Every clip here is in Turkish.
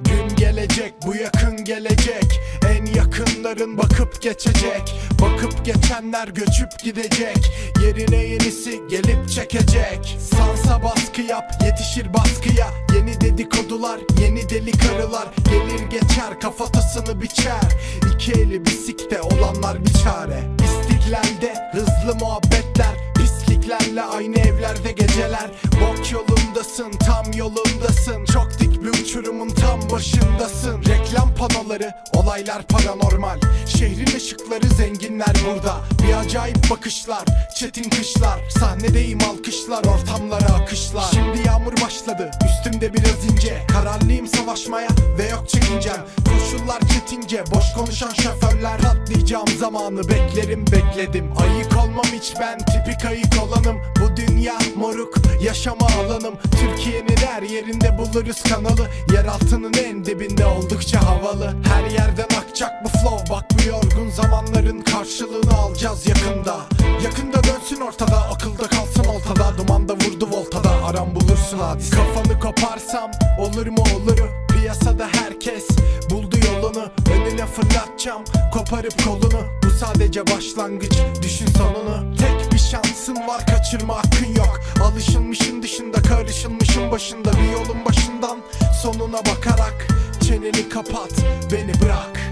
Gün gelecek bu yakın gelecek. En yakınların bakıp geçecek. Bakıp geçenler göçüp gidecek. Yerine yenisi gelip çekecek. Sansa baskı yap yetişir baskıya. Yeni dedikodular yeni deli karılar. Gelir geçer kafatasını biçer. İki eli bisikte olanlar olaylar paranormal. Şehrin ışıkları zenginler burada. Bir acayip bakışlar çetin kışlar. Sahnedeyim alkışlar ortamlara akışlar. Şimdi yağmur başladı üstümde biraz ince. Kararlıyım savaşmaya ve yok çekincem. Koşullar çetince boş konuşan şoförler Atlayacağım zamanı beklerim bekledim. Ayık olmam hiç ben tipik ayık olanım. Bu dünya moruk yaşama alanım. Türkiye'nin her yerinde buluruz kanalı. Yer altının en dibinde oldukça havalı karşılığını alacağız yakında. Yakında dönsün ortada akılda kalsın oltada. Dumanda vurdu voltada aram bulursun hadise. Kafanı koparsam olur mu olur? Piyasada herkes buldu yolunu. Önüne fırlatacağım koparıp kolunu. Bu sadece başlangıç düşün sonunu. Tek bir şansın var kaçırma hakkın yok. Alışılmışın dışında karışılmışın başında. Bir yolun başından sonuna bakarak Çeneni kapat beni bırak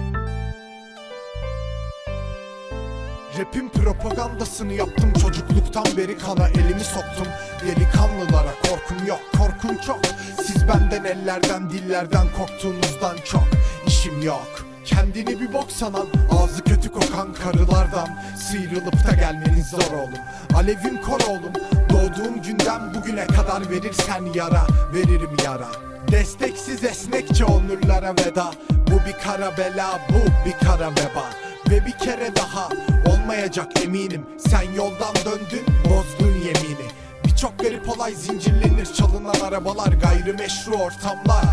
Rap'in propagandasını yaptım. Çocukluktan beri kana elimi soktum. Delikanlılara korkum yok korkun çok. Siz benden ellerden dillerden korktuğunuzdan çok. İşim yok. Kendini bir bok sanan ağzı kötü kokan karılardan Sıyrılıp da gelmeniz zor oğlum. Alevim kor oğlum. Doğduğum günden bugüne kadar verirsen yara Veririm yara. Desteksiz esnekçe onurlara veda. Bu bir kara bela bu bir kara veba. Ve bir kere daha olmayacak eminim. Sen yoldan döndün bozdun yemini. Birçok garip olay zincirlenir Çalınan arabalar gayrimeşru ortamlar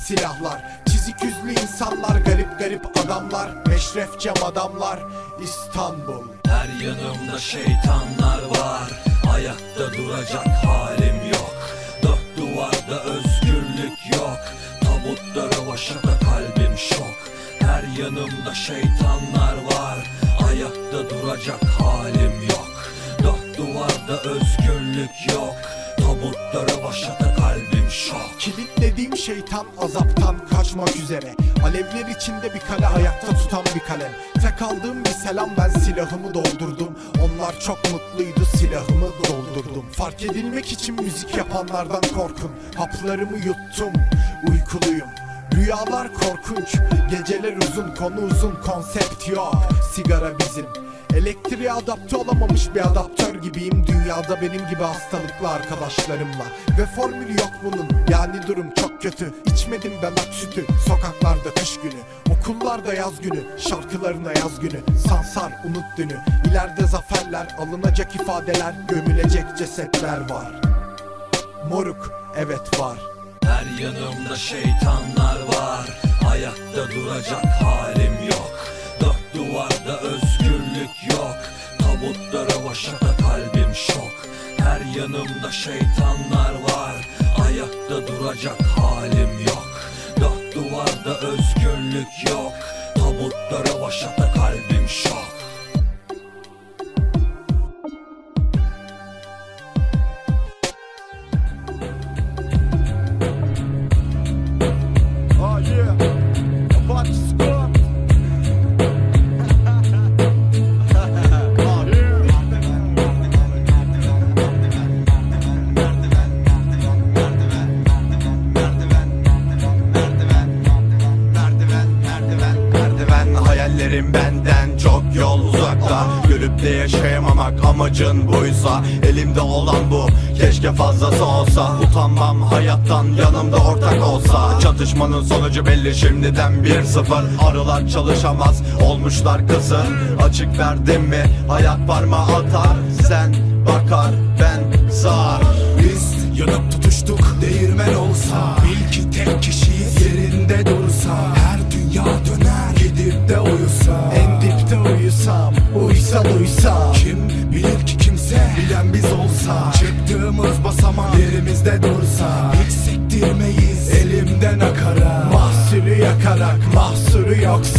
Silahlar. Çizik yüzlü insanlar Garip garip adamlar Meşrefcem adamlar. İstanbul. Her yanımda şeytanlar var. Ayakta duracak halim yok. Dört duvarda özgürlük yok. Tabutta rövaşata kalbim şok. Her yanımda şeytanlar var Ayakta duracak halim yok. Dört duvarda özgürlük yok. Tabutta rövaşata kalbim şok. Kilitlediğim şeytan azaptan kaçmak üzere. Alevler içinde bir kale ayakta tutan bir kalem Tek aldığım bir selam ben silahımı doldurdum. Onlar çok mutluydu silahımı doldurdum. Fark edilmek için müzik yapanlardan korkun. Haplarımı yuttum uykuluyum Rüyalar korkunç Geceler uzun konu uzun konsept yok. Sigara bizim. Elektriğe adapte olamamış bir adaptör gibiyim. Dünyada benim gibi hastalıklı arkadaşlarımla. Ve formülü yok bunun. Yani durum çok kötü. İçmedim ben ak sütü. Sokaklarda kış günü. Okullarda yaz günü. Şarkılarına yaz günü. Sansar unut dünü. İleride zaferler alınacak ifadeler Gömülecek cesetler var. Moruk evet var. Her yanımda şeytanlar var Ayakta duracak halim yok. Dört duvarda özgürlük yok. Tabutta rövaşata kalbim şok. Her yanımda şeytanlar var. Ayakta duracak halim yok. Dört duvarda özgürlük yok. Tabutta rövaşata kalbim şok De yaşayamamak amacın buysa Elimde olan bu. Keşke fazlası olsa Utanmam hayattan yanımda ortak olsa. Çatışmanın sonucu belli şimdiden bir sıfır. Arılar çalışamaz olmuşlar kısır. Açık verdim mi hayat parmağı atar. Sen bakar ben sağar Biz yanıp tutuştuk değirmen olsa. Bil ki tek kişiyiz yerinde dursa. Her dünya döner gidip de uyusa. En uyusam uysal uysam Kim bilir ki kimse bilen biz olsa. Çıktığımız basamak yerimizde dursa. Hiç sektirmeyiz elimden akara Mahsuru yakarak mahsuru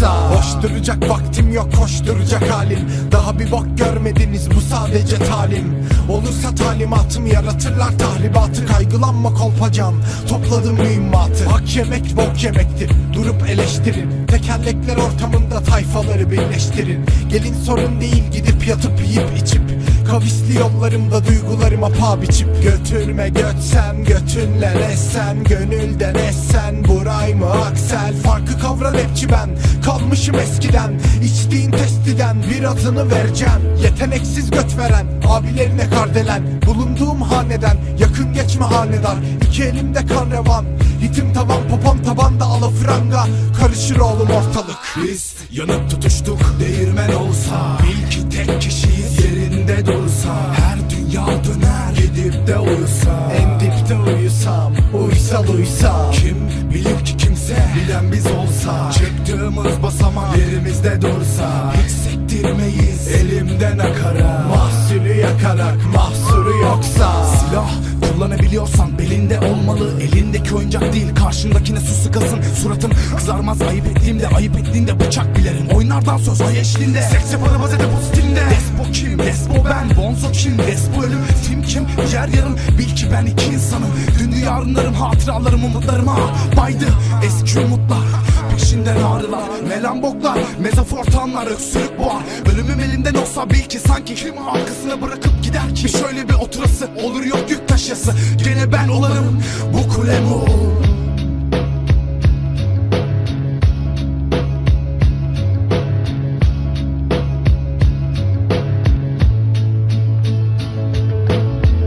yoksa Boş vaktim yok koşturacak halim. Daha bir bok görmediniz bu sadece talim. Olursa talimatım yaratırlar tahribatı. Kaygılanma kolpacan topladım mühimmatı. Hak yemek bok yemektir durup eleştirin. Tekerlekler ortamında tayfaları birleştirin. Gelin sorun değil gidip yatıp yiyip içip Kavisli yollarımda duygularıma paha biçip Götürme. Götsen götünle ressen Gönülden essen Buray mı aksel? Farkı kavra rapçi ben. Kalmışım eskiden İçtiğin testiden bir adını vereceğim. Yeteneksiz göt veren Abilerine kardelen Bulunduğum haneden Yakın geçme hanedar. İki elimde kan revan. Hitim tavan popom tabanda alafranga Karışır oğlum ortalık Biz yanıp tutuştuk değirmen olsa. Bil ki tek kişiyiz yerinde dursa. Her dünya döner gidip de uyusa En dipte uyusam Uysal uysal Kim bilir ki kimse bilen biz olsa. Çıktığımız basamak yerimizde dursa. Hiç sektirmeyiz elimden akara Mahsuru yakarak mahsuru yoksa. Silah kullanabiliyorsan belinde olmalı. Elindeki oyuncak değil karşındakine su sıkasın. Suratım kızarmaz ayıp ettiğimde Ayıp ettiğinde bıçak bilerim. Oyunlardan söz ay eşliğinde. Seks yaparım hazır pozitifinde Despo kim? Despo ben? Bonzo kim? Despo ölüm? Tim kim? Yer yarım Bil ki ben iki insanım. Dün yarınlarım hatıralarım umutlarıma. Baydı eski umutlar. Peşinden ağrılar, melamboklar. Metafor tamlar, öksürük boğar Ölümüm elimden olsa bil ki sanki Kim arkasına bırakıp gider ki? Şöyle bir oturası, olur yok yük taşısı Gene ben olarım, bu kule mi olur?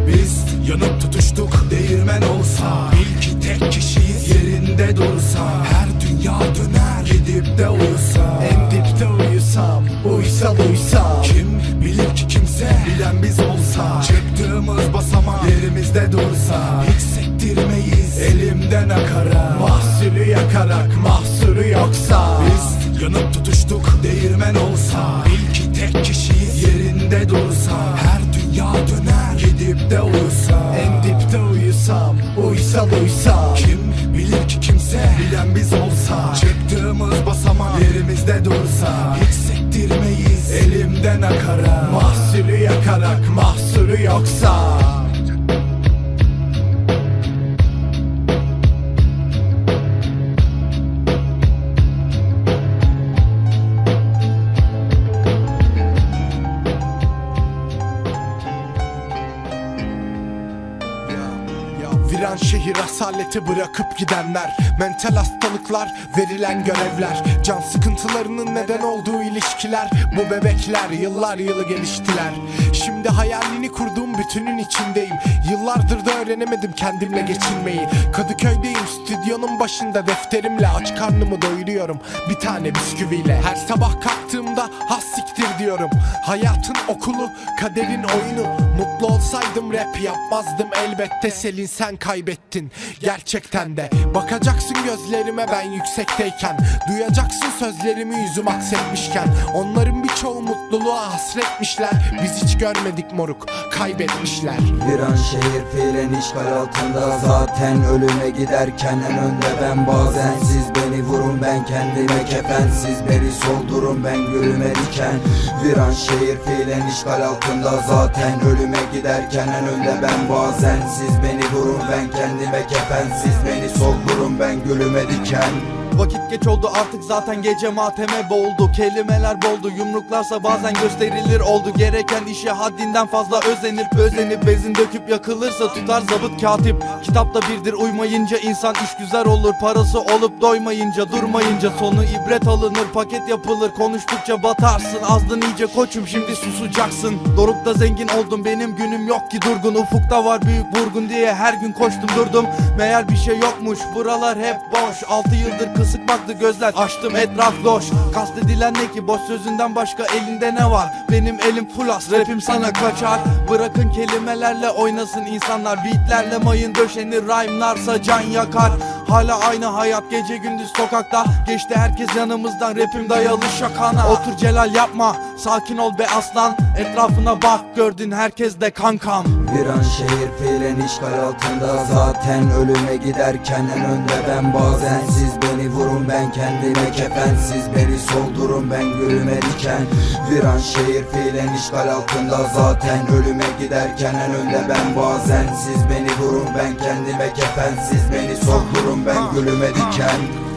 Biz yanıp tutuştuk değirmen olsa. Bil tek kişiyiz yerinde dursa. Her dünya döner gidip de uyusa En dipte uyusam Uysal uysal asaleti bırakıp gidenler Mental hastalıklar verilen görevler Can sıkıntılarının neden olduğu ilişkiler Bu bebekler yıllar yılı geliştiler. Şimdi hayalini kurduğum bütünün içindeyim. Yıllardır da öğrenemedim kendimle geçinmeyi. Kadıköy'deyim stüdyonun başında defterimle Aç karnımı doyuruyorum. Bir tane bisküviyle Her sabah kalktığımda has siktir diyorum. Hayatın okulu kaderin oyunu. Mutlu olsaydım rap yapmazdım elbette Selin sen kaybettin. Gerçekten de Bakacaksın gözlerime ben yüksekteyken. Duyacaksın sözlerimi yüzüm aksetmişken. Onların birçoğu mutluluğa hasretmişler. Biz hiç görmedik moruk kaybetmişler Bir an şehir fiilen işgal altında. Zaten ölüme giderken en önde ben Bazen. Siz beni vurun ben kendime kefen. Siz beni soldurun ben gülüme diken. Bir an şehir fiilen işgal altında. Zaten ölüme giderken en önde ben Bazen. Siz beni vurun ben kendime kefen. Siz beni soldurun ben gülüme diken Vakit geç oldu artık zaten gece mateme boğuldu Kelimeler boldu yumruklarsa bazen gösterilir oldu. Gereken işe haddinden fazla özenir Özenip bezin döküp yakılırsa tutar zabıt katip. Kitapta birdir uymayınca insan iş güzel olur. Parası olup doymayınca durmayınca sonu ibret alınır. Paket yapılır konuştukça batarsın. Azdın iyice koçum şimdi susacaksın. Dorukta zengin oldum benim günüm yok ki durgun. Ufukta var büyük vurgun diye her gün koştum durdum. Meğer bir şey yokmuş buralar hep boş. 6 yıldır kız kısık baktı gözler. Açtım etraf loş. Kastedilen ne ki? Boş sözünden başka elinde ne var? Benim elim full as. Rapim sana kaçar. Bırakın kelimelerle oynasın insanlar. Beatlerle mayın döşeni rhyme'larsa can yakar. Hala aynı hayat. Gece gündüz sokakta. Geçti herkes yanımızdan. Rapim dayalı şakana. Otur Celal yapma. Sakin ol be aslan. Etrafına bak. Gördün herkes de kankam Bir an şehir fiilen işgal altında. Zaten ölüme giderken en önde ben. Bazen siz beni vurun ben kendime kefen. Siz beni soldurun ben gülüme diken. Bir an şehir fiilen işgal altında. Zaten ölüme giderken en önde ben. Bazen siz beni vurun ben kendime kefen. Siz beni soldurun ben gülüme diken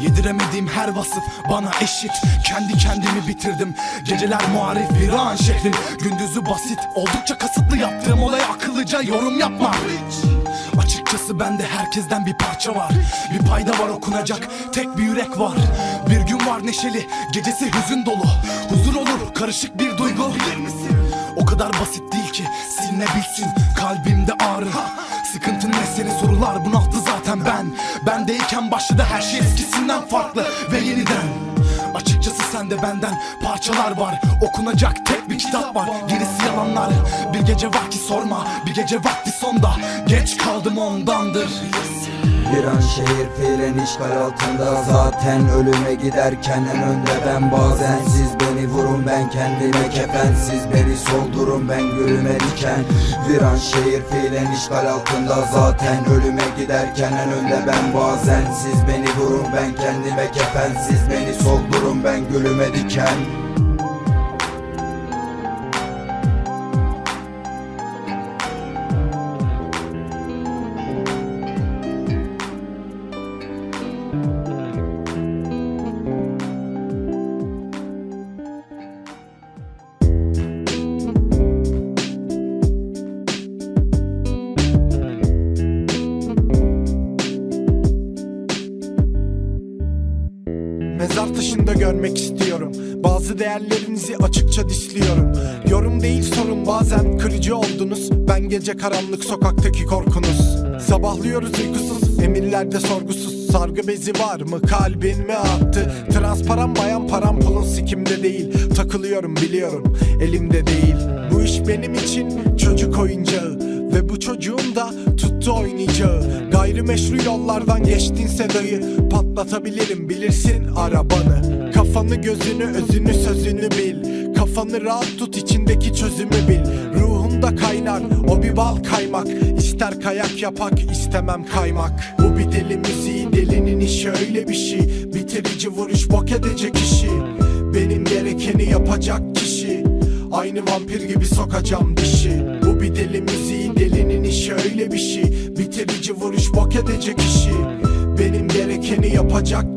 Yediremediğim her vasıf bana eşit. Kendi kendimi bitirdim. Geceler muharif bir an şehrin Gündüzü basit oldukça kasıtlı yaptığım olaya akıllıca yorum yapma. Açıkçası bende herkesten bir parça var. Bir payda var okunacak tek bir yürek var. Bir gün var neşeli gecesi hüzün dolu. Huzur olur karışık bir duygu? O kadar basit değil ki silinebilsin kalbimde ağrı. Sıkıntın ne seni sorular zaten ben. Bendeyken başladı her şey eskisinden farklı ve yeniden. Açıkçası sende benden parçalar var. Okunacak tek bir kitap var. Gerisi yalanlar. Bir gece vakti sorma. Bir gece vakti sonda. Geç kaldım ondandır Bir an şehir fiilen işgal altında. Zaten ölüme giderken en önde ben. Bazen siz beni vurun ben kendime kefen. Siz beni soldurun ben gülüme diken. Bir an şehir fiilen işgal altında. Zaten ölüme giderken en önde ben. Bazen siz beni vurun ben kendime kefen. Siz beni soldurun ben gülüme diken görmek istiyorum. Bazı değerlerinizi açıkça disliyorum. Yorum değil sorun bazen kırıcı oldunuz. Ben gece karanlık sokaktaki korkunuz. Sabahlıyoruz uykusuz emirlerde sorgusuz. Sargı bezi var mı kalbin mi attı Transparan bayan param pulun sikimde değil. Takılıyorum biliyorum elimde değil. Bu iş benim için çocuk oyuncağı. Ve bu çocuğun da tuttu oynayacağı. Gayrimeşru yollardan geçtinse dayı Patlatabilirim bilirsin arabanı Kafanı gözünü özünü sözünü bil. Kafanı rahat tut içindeki çözümü bil. Ruhunda kaynar o bir bal kaymak. İster kayak yapak istemem kaymak. Bu bir deli müziği delinin işi öyle bir şey. Bitirici vuruş bok edecek işi. Benim gerekeni yapacak kişi. Aynı vampir gibi sokacağım dişi. Bu bir deli müziği delinin işi öyle bir şey. Bitirici vuruş bok edecek işi. Benim gerekeni yapacak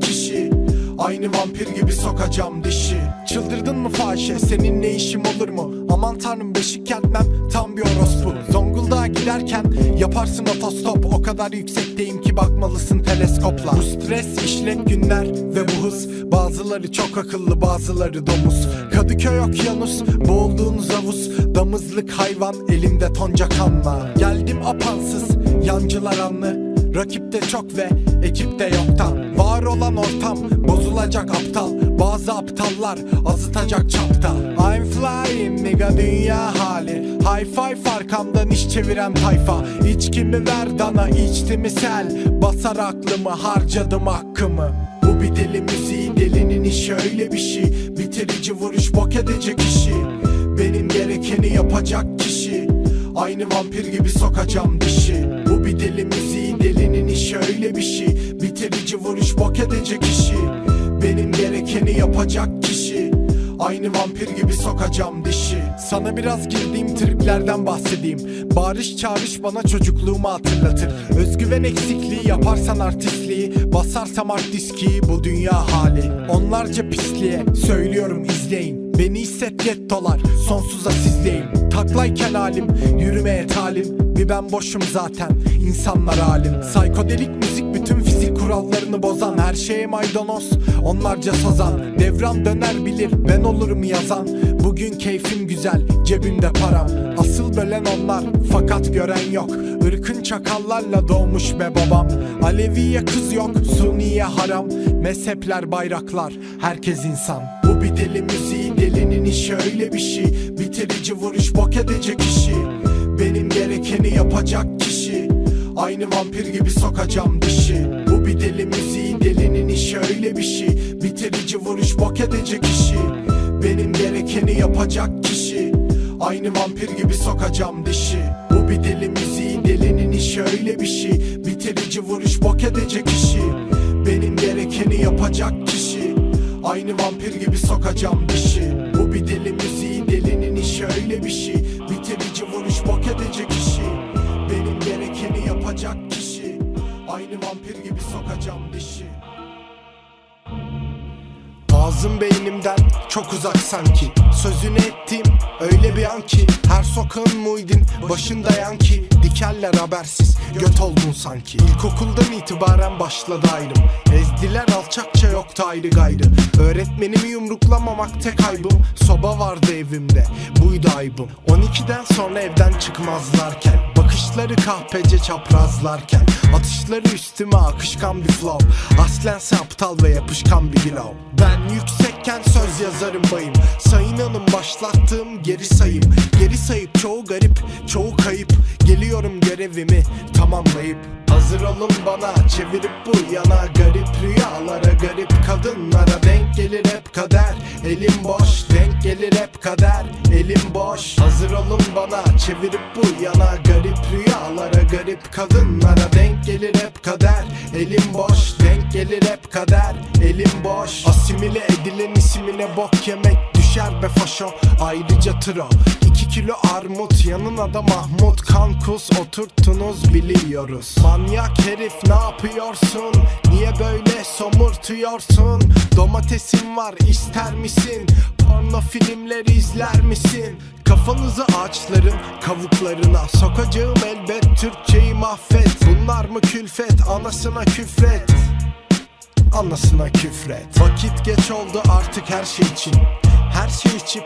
Aynı vampir gibi sokacağım dişi. Çıldırdın mı fahişe? Senin ne işim olur mu? Aman tanrım beşik kertmem tam bir orospu. Zonguldak'a giderken yaparsın otostop O kadar yüksekteyim ki bakmalısın teleskopla. Bu stres işlek günler ve bu hız. Bazıları çok akıllı bazıları domuz. Kadıköy okyanus boğulduğunuz havuz. Damızlık hayvan elimde tonca kanla. Geldim apansız yancılar anlı Rakipte çok ve ekipte yoktan. Var olan ortam bozulacak aptal. Bazı aptallar azıtacak çapta. I'm flying nigga dünya hali. High five arkamdan iş çeviren tayfa. İçkimi ver dana içti mi sel. Basar aklımı harcadım hakkımı. Bu bir deli müziği delinin işi. Öyle bir şey. Bitirici vuruş bok edecek işi. Benim gerekeni yapacak kişi. Aynı vampir gibi sokacağım dişi. Bu bir deli müziği delinin işi öyle bir şey. Bitirici vuruş bok edecek işi. Benim gerekeni yapacak kişi. Aynı vampir gibi sokacağım dişi. Sana biraz girdiğim triplerden bahsedeyim. Bağırış çağırış bana çocukluğumu hatırlatır. Özgüven eksikliği yaparsan artistliği Basarsam art diski bu dünya hali. Onlarca pisliğe söylüyorum izleyin. Beni hisset gettolar sonsuza sizleyim Taklayken halim yürümeye talim. Bir ben boşum zaten insanlar halim Psikodelik müzik bütün fizik kurallarını bozan. Her şeye maydanoz onlarca sazan. Devran döner bilir ben olurum yazan Bugün keyfim güzel cebimde param. Asıl bölen onlar fakat gören yok. Irkın çakallarla doğmuş be babam. Aleviye kız yok Suniye haram. Mezhepler bayraklar herkes insan. Bu bir deli müziği delinin işi öyle bir şey. Bitirici vuruş bok edecek işi. Benim gerekeni yapacak kişi. Aynı vampir gibi sokacağım dişi. Bu bir deli müziği delinin işi öyle bir şey. Bitirici vuruş bok edecek işi Benim gerekeni yapacak kişi. Aynı vampir gibi sokacağım dişi. Bu bir deli müziği delinin işi öyle bir şey. Bitirici vuruş bok edecek işi. Benim gerekeni yapacak kişi. Aynı vampir gibi sokacağım dişi. Bu bir deli müziği delinin işi öyle bir şey. Bitirici vuruş bok edecek işi. Benim gerekeni yapacak kişi. Aynı vampir gibi sokacağım dişi Ağzım beynimden çok uzak sanki. Sözünü ettiğim öyle bir an ki. Her sokağın muydin başında yan ki Dikerler habersiz göt oldun sanki. İlkokuldan itibaren başladı ayrım Ezdiler alçakça yoktu ayrı gayrı. Öğretmenimi yumruklamamak tek aybım. Soba vardı evimde. Buydu aybım. 12'den sonra evden çıkmazlarken Bakışları kahpece çaprazlarken Atışları üstüme akışkan bir flow. Aslense aptal ve yapışkan bir glow Ben yüksekken söz yazarım bayım. Sayın Hanım başlattığım geri sayım. Geri sayıp çoğu garip çoğu kayıp. Geliyorum görevimi tamamlayıp. Hazır olun bana çevirip bu yana. Garip rüyalara garip kadınlara. Denk gelir hep kader. Elim boş Denk gelir hep kader. Elim boş. Hazır olun bana çevirip bu yana. Garip rüyalara garip kadınlara. Denk gelir hep kader. Elim boş Denk gelir hep kader. Elim boş. Asimile edilen isimine bok yemek düşer be faşo. Ayrıca tro İki kilo armut yanına da Mahmut. Kankus oturttunuz biliyoruz. Manyak herif ne yapıyorsun? Niye böyle somurtuyorsun? Domatesin var ister misin? Porno filmleri izler misin? Kafanızı ağaçların kavuklarına Sokacağım elbet. Türkçeyi mahvet. Bunlar mı külfet? Anasına küfret Anasına küfret. Vakit geç oldu artık her şey için. Her şey içip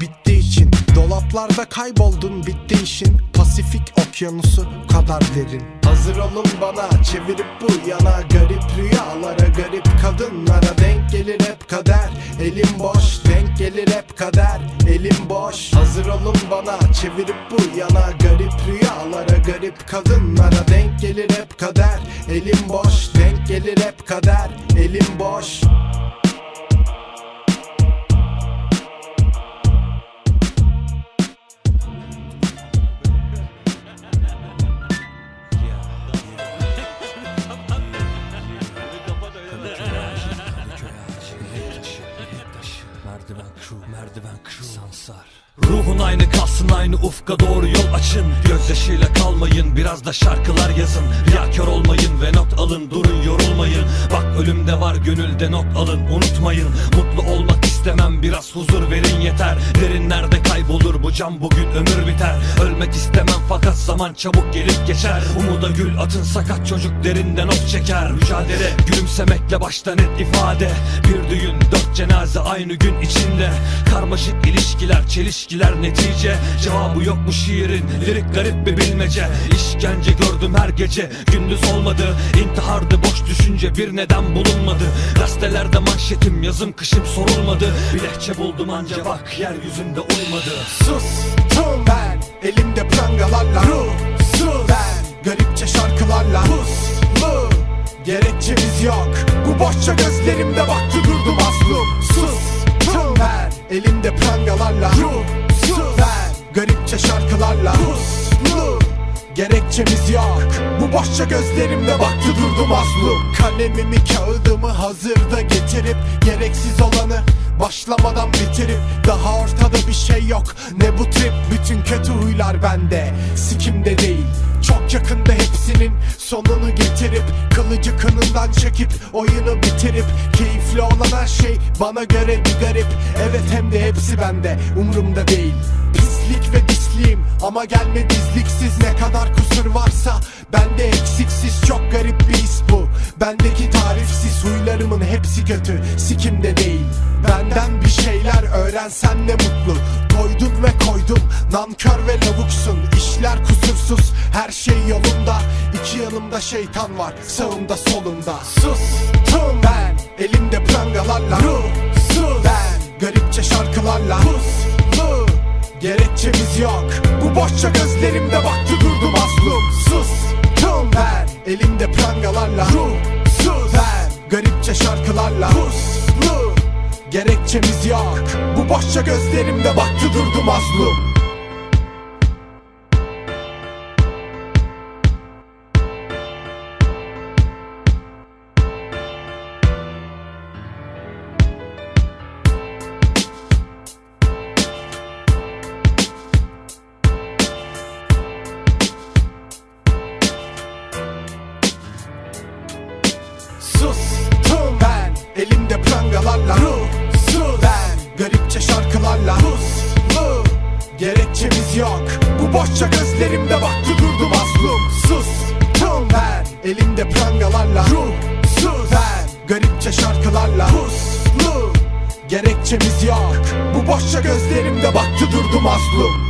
bitti için. Dolaplarda kayboldun bitti işin. Pasifik okyanusu kadar derin. Hazır olun bana çevirip bu yana. Garip rüyalara garip kadınlara Denk gelir hep kader. Elim boş Denk gelir hep kader elim boş. Hazır olun bana. Çevirip bu yana Garip rüyalara garip kadınlara Denk gelir hep kader. Elim boş. Denk gelir hep kader. Elim boş. Merdiven crew, Sansar Ruhun aynı kalsın aynı ufka doğru yol açın. Gözyaşıyla kalmayın biraz da şarkılar yazın. Riyakar olmayın ve not alın durun yorulmayın. Bak ölümde var gönülde not alın unutmayın. Mutlu olmak istemem biraz huzur verin yeter. Derinlerde kaybolur bu cam bugün ömür biter. Ölmek istemem fakat zaman çabuk gelip geçer. Umuda gül atın sakat çocuk derinden of çeker. Mücadele gülümsemekle başta net ifade. Bir düğün dört cenaze aynı gün içinde. Karmaşık ilişkiler çelişkiler netice. Cevabı yok bu şiirin lirik garip bir bilmece. İşkence gördüm her gece gündüz olmadı. İntihardı boş düşünce bir neden bulunmadı. Gazetelerde manşetim yazım kışım sorulmadı. Bir lehçe buldum anca bak yeryüzünde olmadı Sustum ben Elimde prangalarla. Ruhsuz ben Garipçe şarkılarla. Puslu Gerekçemiz yok. Bu boşça gözlerimde baktı durdu mazlum Sustum ben Elimde prangalarla ben Garipçe şarkılarla. Puslu Gerekçemiz yok. Bu boşça gözlerimde baktı durdu mazlum Kalemimi kağıdımı hazırda getirip Gereksiz olanı başlamadan bitirip Daha ortada bir şey yok. Ne bu trip? Bütün kötü huylar bende. Sikimde değil. Çok yakında hepsinin sonunu getirip Kılıcı kınından çekip oyunu bitirip Keyifli olan her şey bana göre bir garip Evet hem de hepsi bende. Umrumda değil. Pislik ve disliyim ama gelme dizliksiz. Ne kadar kusur varsa bende eksiksiz. Çok garip bir his bu. Ben Bendeki tarifsiz huylarımın hepsi kötü. Sikimde değil. Benden bir şeyler öğrensen ne mutlu. Doydun ve koydum. Nankör ve lavuksun. İşler kusursuz. Her şey yolunda. İki yanımda şeytan var. Sağımda solumda. Sustum ben. Elimde prangalarla. Ruhsuz ben. Garipçe şarkılarla. Puslu Gerekçemiz yok. Bu boşça gözlerimde baktı durdum mazlum Sustum ben. Elimde prangalarla. Ruhsuz ben. Garipçe şarkılarla. Puslu. Gerekçemiz yok. Bu boşça gözlerimde baktı durdu mazlum Gerekçemiz yok. Bu boşça gözlerimde baktı durdu mazlum Sustum ben Elimde prangalarla Ruhsuz ben Garipçe şarkılarla. Puslu. Gerekçemiz yok. Bu boşça gözlerimde baktı durdu mazlum